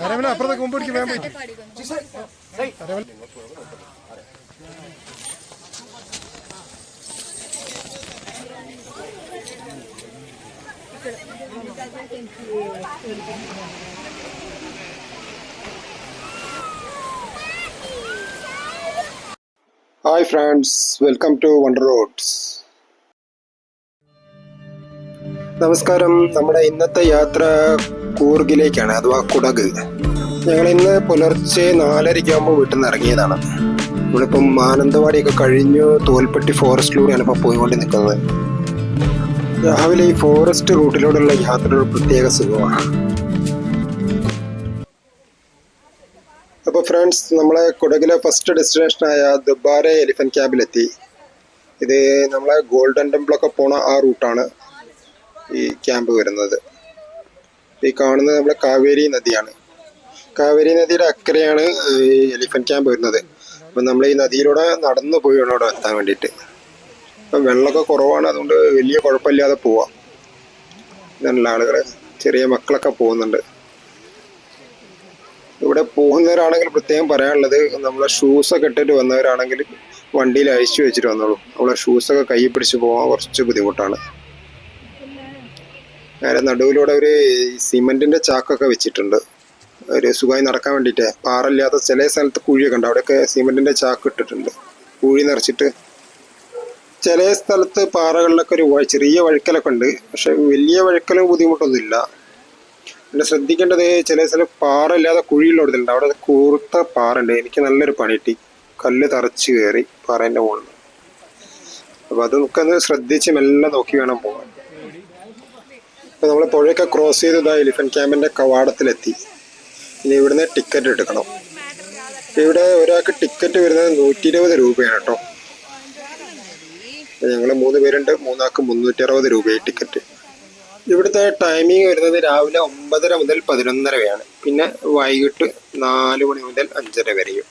അരവന അപ്പുറത്തെ കൊമ്പ് പിടിച്ച് വേഗം പോയി. അരവന hi friends welcome to wonder roads നമസ്കാരം. നമ്മുടെ ഇന്നത്തെ യാത്ര കൂർഗിലേക്കാണ് അഥവാ കുടക്. ഞങ്ങൾ ഇന്ന് പുലർച്ചെ നാലരയ്ക്കാകുമ്പോൾ വീട്ടിൽ നിന്ന് ഇറങ്ങിയതാണ് നമ്മളിപ്പം മാനന്തവാടിയൊക്കെ കഴിഞ്ഞു തോൽപ്പെട്ടി ഫോറസ്റ്റിലൂടെയാണ് ഇപ്പോൾ പോയിക്കൊണ്ട് നിൽക്കുന്നത് രാവിലെ ഈ ഫോറസ്റ്റ് റൂട്ടിലൂടെയുള്ള ഒരു പ്രത്യേക സുഖമാണ്. അപ്പോൾ ഫ്രണ്ട്സ് നമ്മളെ കുടകിലെ ഫസ്റ്റ് ഡെസ്റ്റിനേഷനായ ദുബാര എലിഫന്റ് ക്യാമ്പിലെത്തി ഇത് നമ്മളെ ഗോൾഡൻ ടെമ്പിളൊക്കെ പോണ ആ റൂട്ടാണ് ഈ ക്യാമ്പ് വരുന്നത്. ഈ കാണുന്നത് നമ്മുടെ കാവേരി നദിയാണ്. കാവേരി നദിയുടെ അക്കരെയാണ് ഈ എലിഫന്റ് ക്യാമ്പ് വരുന്നത്. അപ്പം നമ്മൾ ഈ നദിയിലൂടെ നടന്നു പോയി വേണം അവിടെ എത്താൻ വേണ്ടിയിട്ട്. അപ്പം വെള്ളമൊക്കെ കുറവാണ് അതുകൊണ്ട് വലിയ കുഴപ്പമില്ലാതെ പോവാം. നല്ല ആളുകൾ ചെറിയ മക്കളൊക്കെ പോകുന്നുണ്ട്. ഇവിടെ പോകുന്നവരാണെങ്കിൽ പ്രത്യേകം പറയാനുള്ളത് നമ്മളെ ഷൂസൊക്കെ ഇട്ടിട്ട് വന്നവരാണെങ്കിൽ വണ്ടിയിൽ അഴിച്ചു വെച്ചിട്ട് വന്നോളൂ. നമ്മളെ ഷൂസൊക്കെ കൈ പിടിച്ച് പോകാൻ കുറച്ച് ബുദ്ധിമുട്ടാണ്. നേരെ നടുവിലൂടെ ഒരു സിമെന്റിന്റെ ചാക്കൊക്കെ വെച്ചിട്ടുണ്ട്. ഒരു സുഖമായി നടക്കാൻ വേണ്ടിയിട്ട് പാറയില്ലാത്ത ചില സ്ഥലത്ത് കുഴിയൊക്കെ ഉണ്ട്. അവിടെയൊക്കെ സിമെന്റിന്റെ ചാക്ക് ഇട്ടിട്ടുണ്ട്. കുഴി നിറച്ചിട്ട് ചില സ്ഥലത്ത് പാറകളിലൊക്കെ ഒരു ചെറിയ വഴുക്കലൊക്കെ ഉണ്ട്. പക്ഷെ വലിയ വഴുക്കലും ബുദ്ധിമുട്ടൊന്നുമില്ല. പിന്നെ ശ്രദ്ധിക്കേണ്ടത് ചില സ്ഥലം പാറ ഇല്ലാതെ കുഴിയിലോടുന്നുണ്ട് അവിടെ കൂർത്ത പാറ ഉണ്ട് എനിക്ക് നല്ലൊരു പണി കിട്ടി കല്ല് തറച്ച് കയറി പാറേന്റെ മുകളിൽ. അപ്പോൾ അത് നമുക്കൊന്ന് ശ്രദ്ധിച്ച് മെല്ലെ നോക്കി വേണം പോകാൻ. അപ്പോൾ നമ്മൾ പുഴയൊക്കെ ക്രോസ് ചെയ്ത് ഇതാ എലിഫന്റ് ക്യാമ്പിന്റെ കവാടത്തിലെത്തി. ഇനി ഇവിടുന്ന് ടിക്കറ്റ് എടുക്കണം. ഇവിടെ ഒരാൾക്ക് ടിക്കറ്റ് വരുന്നത് നൂറ്റി ഇരുപത് രൂപയാണ് കേട്ടോ. ഞങ്ങൾ മൂന്ന് പേരുണ്ട്. മൂന്നാൾക്ക് മുന്നൂറ്റി അറുപത് രൂപയായി ടിക്കറ്റ് ഇവിടുത്തെ ടൈമിംഗ് വരുന്നത് രാവിലെ ഒമ്പതര മുതൽ പതിനൊന്നര വരെയാണ്. പിന്നെ വൈകിട്ട് നാല് മണി മുതൽ അഞ്ചര വരെയും.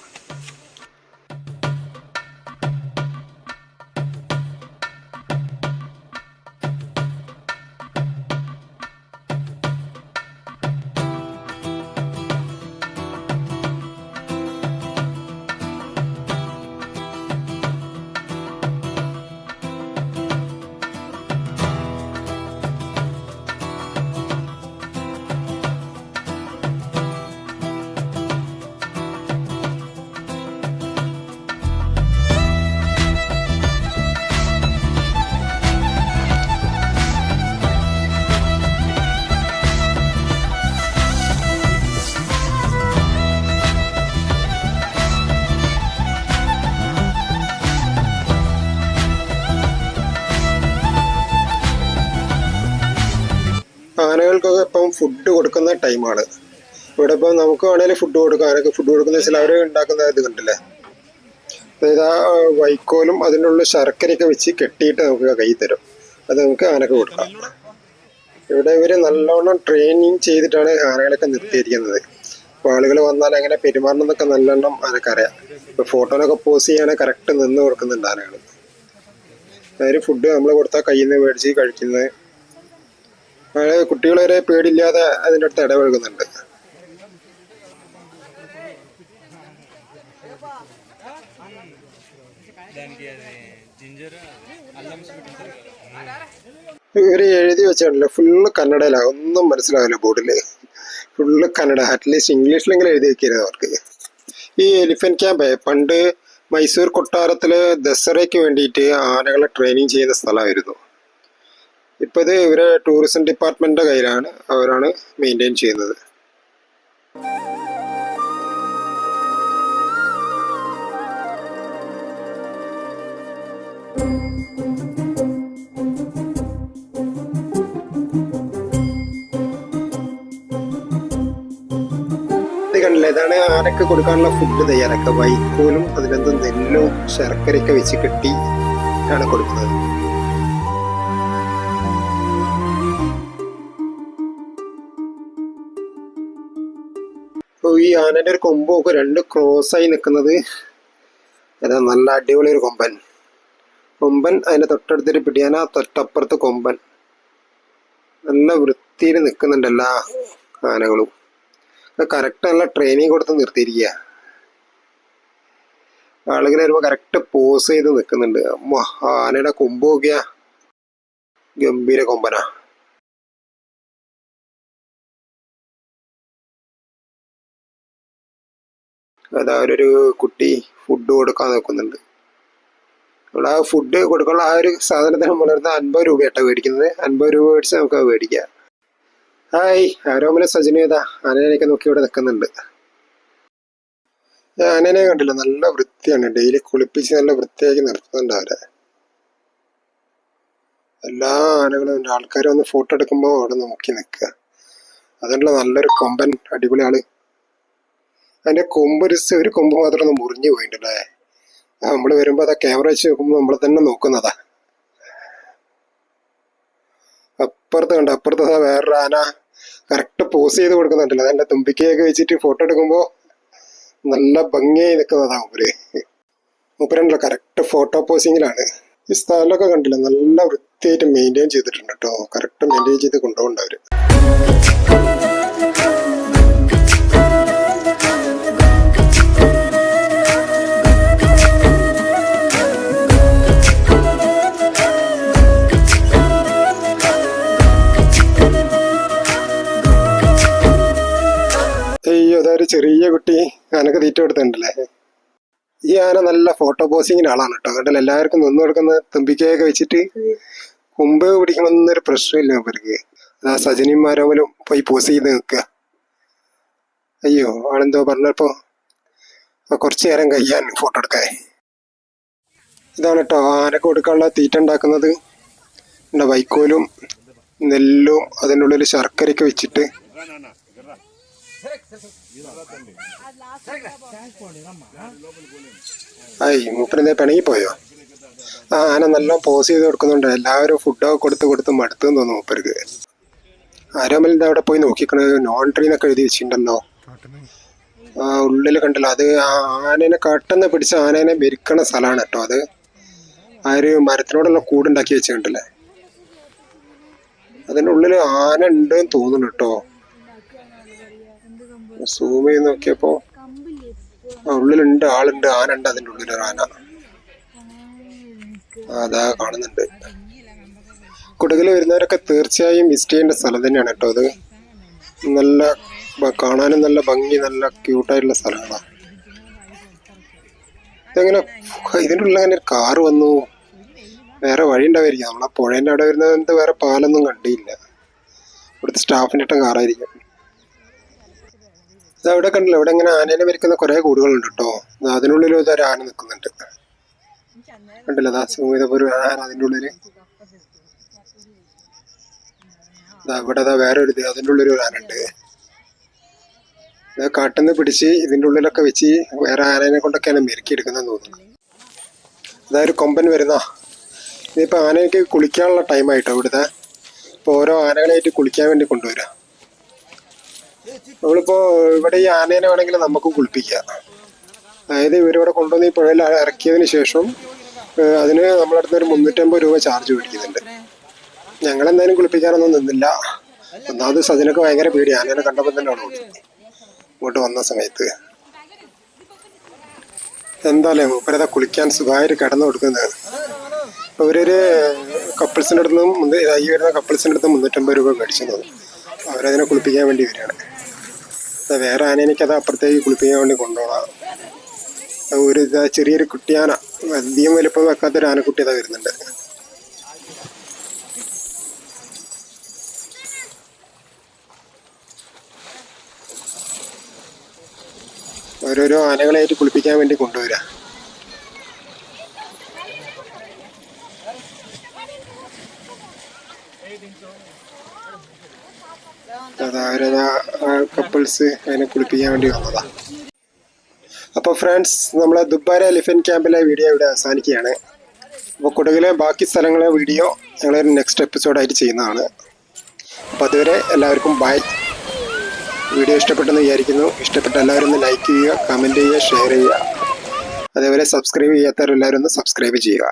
ആനകൾക്കൊക്കെ ഇപ്പം ഫുഡ് കൊടുക്കുന്ന ടൈമാണ് ഇവിടെ ഇപ്പം നമുക്ക് വേണേലും ഫുഡ് കൊടുക്കാം. ആനക്ക് ഫുഡ് കൊടുക്കുന്ന വെച്ചാൽ അവർ ഉണ്ടാക്കുന്ന ഇത് കണ്ടില്ലേ? അതായത് ആ വൈക്കോലും അതിനുള്ള ശർക്കരയൊക്കെ വെച്ച് കെട്ടിയിട്ട് നമുക്ക് കൈ തരും. അത് നമുക്ക് ആനക്ക് കൊടുക്കാം. ഇവിടെ ഇവർ നല്ലോണം ട്രെയിനിങ് ചെയ്തിട്ടാണ് ആനകളൊക്കെ നിർത്തിയിരിക്കുന്നത്. അപ്പോൾ ആളുകൾ വന്നാൽ എങ്ങനെ പെരുമാറണം എന്നൊക്കെ നല്ലോണം ആനക്കറിയാം ഇപ്പോൾ ഫോട്ടോനൊക്കെ പോസ് ചെയ്യാനെ കറക്റ്റ് നിന്ന് കൊടുക്കുന്നുണ്ട് ആനകൾ അതായത് ഫുഡ് നമ്മൾ കൊടുത്താൽ കയ്യിൽ നിന്ന് മേടിച്ച് കഴിക്കുന്നത്. കുട്ടികൾ കുട്ടികളെ പേടില്ലാതെ അതിന്റെ അടുത്ത് ഇടപഴകുന്നുണ്ട്. ഇവർ എഴുതി വെച്ചാണല്ലോ ഫുള്ള് കന്നഡയില. ഒന്നും മനസ്സിലാവില്ല ബോർഡിൽ. ഫുള്ള് കന്നഡ. അറ്റ്ലീസ്റ്റ് ഇംഗ്ലീഷിലെങ്കിലും എഴുതി വെക്കരുത് അവർക്ക്. ഈ എലിഫന്റ് ക്യാമ്പ് പണ്ട് മൈസൂർ കൊട്ടാരത്തിലെ ദസറയ്ക്ക് വേണ്ടിയിട്ട് ആനകളെ ട്രെയിനിങ് ചെയ്യുന്ന സ്ഥലമായിരുന്നു. ഇപ്പൊ ഇത് ഇവരെ ടൂറിസം ഡിപ്പാർട്ട്മെന്റിന്റെ കയ്യിലാണ്. അവരാണ് മെയിന്റെയിൻ ചെയ്യുന്നത്. ഇതാണ് ആരൊക്കെ കൊടുക്കാനുള്ള ഫുഡ് തയ്യാറൊക്കെ വൈക്കോലും അതിലെന്ത് നെല്ലും ശർക്കരയൊക്കെ വെച്ച് കെട്ടി ആണ് കൊടുക്കുന്നത്. ഈ ആനന്റെ ഒരു കൊമ്പൊക്കെ രണ്ട് ക്രോസ് ആയി നിൽക്കുന്നത് അതാ നല്ല അടിപൊളി ഒരു കൊമ്പൻ. കൊമ്പൻ അതിന്റെ തൊട്ടടുത്തൊരു പിടിയാന തൊട്ടപ്പുറത്ത് കൊമ്പൻ. നല്ല വൃത്തിയിൽ നിൽക്കുന്നുണ്ട് എല്ലാ ആനകളും. കറക്റ്റ് നല്ല ട്രെയിനിങ് കൊടുത്ത് നിർത്തിയിരിക്കുക ആളുകൾ വരുമ്പോൾ കറക്റ്റ് പോസ് ചെയ്ത് നിൽക്കുന്നുണ്ട് ആനയുടെ കൊമ്പ് നോക്കിയ ഗംഭീര കൊമ്പനാ. അതാ ഒരു കുട്ടി ഫുഡ് കൊടുക്കാൻ നോക്കുന്നുണ്ട്. നമ്മൾ ആ ഫുഡ് കൊടുക്കാനുള്ള ആ ഒരു സാധനത്തിന് നമ്മളടുത്ത് അൻപത് രൂപയാട്ടോ മേടിക്കുന്നത്. അൻപത് രൂപ മേടിച്ച് നമുക്ക് അത് മേടിക്കാം. ഹായ് ആരോമല സജനേതാ ആനേനെയൊക്കെ നോക്കി ഇവിടെ നിൽക്കുന്നുണ്ട്. ആനേനെ കണ്ടില്ല. നല്ല വൃത്തിയാണ്. ഡെയിലി കുളിപ്പിച്ച് നല്ല വൃത്തിയാക്കി നിർത്തുന്നുണ്ട് അവരെ. എല്ലാ ആനകളും ആൾക്കാരും ഒന്ന് ഫോട്ടോ എടുക്കുമ്പോൾ അവിടെ നോക്കി നിൽക്കുക. അതുകൊണ്ടുള്ള നല്ലൊരു കൊമ്പൻ അടിപൊളി ആൾ. അതിന്റെ കൊമ്പ് ഒരു കൊമ്പ് മാത്രം ഒന്ന് മുറിഞ്ഞു പോയിട്ടുണ്ടല്ലേ നമ്മൾ വരുമ്പോൾ വരുമ്പോ അതാ ക്യാമറ വെച്ച് നോക്കുമ്പോൾ നമ്മളെ തന്നെ നോക്കുന്നതാ. അപ്പുറത്ത് കണ്ട? അപ്പുറത്ത് അതാ വേറൊരു ആന കറക്റ്റ് പോസ് ചെയ്ത് കൊടുക്കുന്നുണ്ടല്ലോ. അതിന്റെ തുമ്പിക്കയൊക്കെ വെച്ചിട്ട് ഫോട്ടോ എടുക്കുമ്പോ നല്ല ഭംഗിയായി നിൽക്കുന്നതാ മൂപ്പര്. മൂപ്പരണ്ടല്ലോ കറക്റ്റ് ഫോട്ടോ പോസിങ്ങിലാണ് ഈ സ്ഥലമൊക്കെ കണ്ടില്ല? നല്ല വൃത്തിയായിട്ട് മെയിന്റെയിൻ ചെയ്തിട്ടുണ്ട് കേട്ടോ കറക്റ്റ് മെയിന്റെയിൻ ചെയ്ത് കൊണ്ടുപോകണ്ട അവർ ഒരു ചെറിയ കുട്ടി ആനക്ക് തീറ്റ കൊടുത്തിട്ടുണ്ടല്ലേ? ഈ ആന നല്ല ഫോട്ടോ പോസിങ്ങിന് ആളാണ് കേട്ടോ അതുകൊണ്ട് എല്ലാവർക്കും നിന്ന് കൊടുക്കുന്ന തുമ്പിക്കയൊക്കെ വെച്ചിട്ട് കുമ്പ് പിടിക്കണമെന്നൊരു പ്രശ്നമില്ല അവർക്ക്. ആ സജനിമാരോമലും പോയി പോസ് ചെയ്ത് നിൽക്കുക അയ്യോ ആളെന്തോ പറഞ്ഞപ്പോ കുറച്ചു നേരം കഴിയാൻ ഫോട്ടോ എടുക്കാൻ. ഇതാണ് കേട്ടോ ആനക്ക് കൊടുക്കാനുള്ള തീറ്റ ഉണ്ടാക്കുന്നത്. വൈക്കോലും നെല്ലും അതിനുള്ളിൽ ശർക്കരയൊക്കെ വെച്ചിട്ട് ആയി മൂപ്പനെന്തേ പിണങ്ങി പോയോ ആ ആന നല്ല പോസ് ചെയ്ത് കൊടുക്കുന്നുണ്ട്. എല്ലാവരും ഫുഡൊക്കെ കൊടുത്ത് കൊടുത്ത് മടുത്തു തോന്നുന്നു മൂപ്പർക്ക്. ആരോമലിന്റെ അവിടെ പോയി നോക്കിക്കണത് നോൺ ട്രീന്നൊക്കെ എഴുതി വെച്ചിട്ടുണ്ടല്ലോ. ആ ഉള്ളിൽ കണ്ടല്ലോ. അത് ആ ആനേനെ കട്ടെന്ന് പിടിച്ച ആനേനെ മെരിക്കണ സ്ഥലമാണ് കേട്ടോ അത്. ആ ഒരു മരത്തിനോടുള്ള കൂടുണ്ടാക്കി വെച്ചിട്ടുണ്ടല്ലേ. അതിന്റെ ഉള്ളിൽ ആന ഉണ്ട് തോന്നുന്നു കേട്ടോ. സൂം ചെയ്ത് നോക്കിയപ്പോ ഉള്ളിലുണ്ട് ആളുണ്ട് ആനുണ്ട് അതിന്റെ ഉള്ളിൽ ഒരു ആന അതാ കാണുന്നുണ്ട്. കുടകിൽ വരുന്നവരൊക്കെ തീർച്ചയായും വിസിറ്റ് ചെയ്യേണ്ട സ്ഥലം തന്നെയാണ് കേട്ടോ അത്. നല്ല കാണാനും നല്ല ഭംഗി നല്ല ക്യൂട്ടായിട്ടുള്ള സ്ഥലങ്ങളാണ് ഇതെങ്ങനെ ഇതിന്റെ ഉള്ളിൽ അങ്ങനെ കാറ് വന്നു. വേറെ വഴി ഉണ്ടാവായിരിക്കും നമ്മളെ പുഴേന്റെ അവിടെ വരുന്നത് വേറെ പാലൊന്നും കണ്ടില്ല. ഇവിടുത്തെ സ്റ്റാഫിന്റെ ഇട്ട കാറായിരിക്കും അവിടെ കണ്ടില്ല? ഇവിടെ ഇങ്ങനെ ആനേനെ മരിക്കുന്ന കുറെ കൂടുകളുണ്ട് കേട്ടോ. അതിനുള്ളിൽ ഒരു ആന നിൽക്കുന്നുണ്ട്. കണ്ടില്ല? ദാ ഒരു ആന അതിന്റെ ഉള്ളിൽ ഇവിടെ വേറെ ഒരു അതിന്റെ ഉള്ളിൽ ഒരു ആന ഉണ്ട്. പിടിച്ച് ഇതിന്റെ ഉള്ളിലൊക്കെ വെച്ച് വേറെ ആനേനെ കൊണ്ടൊക്കെയാണ് മെരുക്കി എടുക്കുന്നതെന്ന് തോന്നുന്നു അതായത് കൊമ്പൻ വരുന്ന ഇതിപ്പോൾ ആനയ്ക്ക് കുളിക്കാനുള്ള ടൈമായിട്ടോ ഇവിടുത്തെ? ഇപ്പോൾ ഓരോ ആനകളായിട്ട് കുളിക്കാൻ വേണ്ടി കൊണ്ടുവരാം. നമ്മളിപ്പോ ഇവിടെ ഈ ആനേനെ വേണമെങ്കിൽ നമുക്ക് കുളിപ്പിക്കാം. അതായത് ഇവരിവിടെ കൊണ്ടുവന്ന് ഈ പുഴയിൽ ഇറക്കിയതിന് ശേഷം അതിന് നമ്മളടുത്ത് ഒരു മുന്നൂറ്റമ്പത് രൂപ ചാർജ് മേടിക്കുന്നുണ്ട്. ഞങ്ങൾ എന്തായാലും കുളിപ്പിക്കാനൊന്നും നിന്നില്ല. ഒന്നാമത് സജിനൊക്കെ ഭയങ്കര പേടി. ആനേനെ കണ്ടപ്പോൾ തന്നെ അവിടെ ഓടി. ഇങ്ങോട്ട് വന്ന സമയത്ത്. എന്തായാലും മൂപ്പരത കുളിക്കാൻ സുഖമായിട്ട് കിടന്നു കൊടുക്കുന്നത്. അവരൊരു കപ്പിൾസിന്റെ അടുത്ത് നിന്നും ഈ വരുന്ന കപ്പിൾസിന്റെ അടുത്ത് മുന്നൂറ്റമ്പത് രൂപ മേടിച്ചു തോന്നുന്നു അവരതിനെ കുളിപ്പിക്കാൻ വേണ്ടി വരികയാണ്. വേറെ ആന അത് അപ്പുറത്തേക്ക് കുളിപ്പിക്കാൻ വേണ്ടി കൊണ്ടുപോകാം അത് ഒരു ചെറിയൊരു കുട്ടിയാന അധികം വലിപ്പം വെക്കാത്തൊരു ആനക്കുട്ടി ഇതാ വരുന്നുണ്ട്. ഓരോരോ ആനകളായിട്ട് കുളിപ്പിക്കാൻ വേണ്ടി കൊണ്ടുവരാ. അതാ കപ്പിൾസ് അതിനെ കുളിപ്പിക്കാൻ വേണ്ടി വന്നതാ. അപ്പോൾ ഫ്രണ്ട്സ് നമ്മളെ ദുബാര എലിഫന്റ് ക്യാമ്പിലെ വീഡിയോ ഇവിടെ അവസാനിക്കുകയാണ്. അപ്പോൾ കുടകിലെ ബാക്കി സ്ഥലങ്ങളെ വീഡിയോ ഞങ്ങൾ നെക്സ്റ്റ് എപ്പിസോഡായിട്ട് ചെയ്യുന്നതാണ്. അപ്പോൾ അതുവരെ എല്ലാവർക്കും ബൈ വീഡിയോ ഇഷ്ടപ്പെട്ടെന്ന് വിചാരിക്കുന്നു. ഇഷ്ടപ്പെട്ട എല്ലാവരും ഒന്ന് ലൈക്ക് ചെയ്യുക കമന്റ് ചെയ്യുക ഷെയർ ചെയ്യുക. അതേപോലെ സബ്സ്ക്രൈബ് ചെയ്യാത്തവരെല്ലാവരും ഒന്ന് സബ്സ്ക്രൈബ് ചെയ്യുക.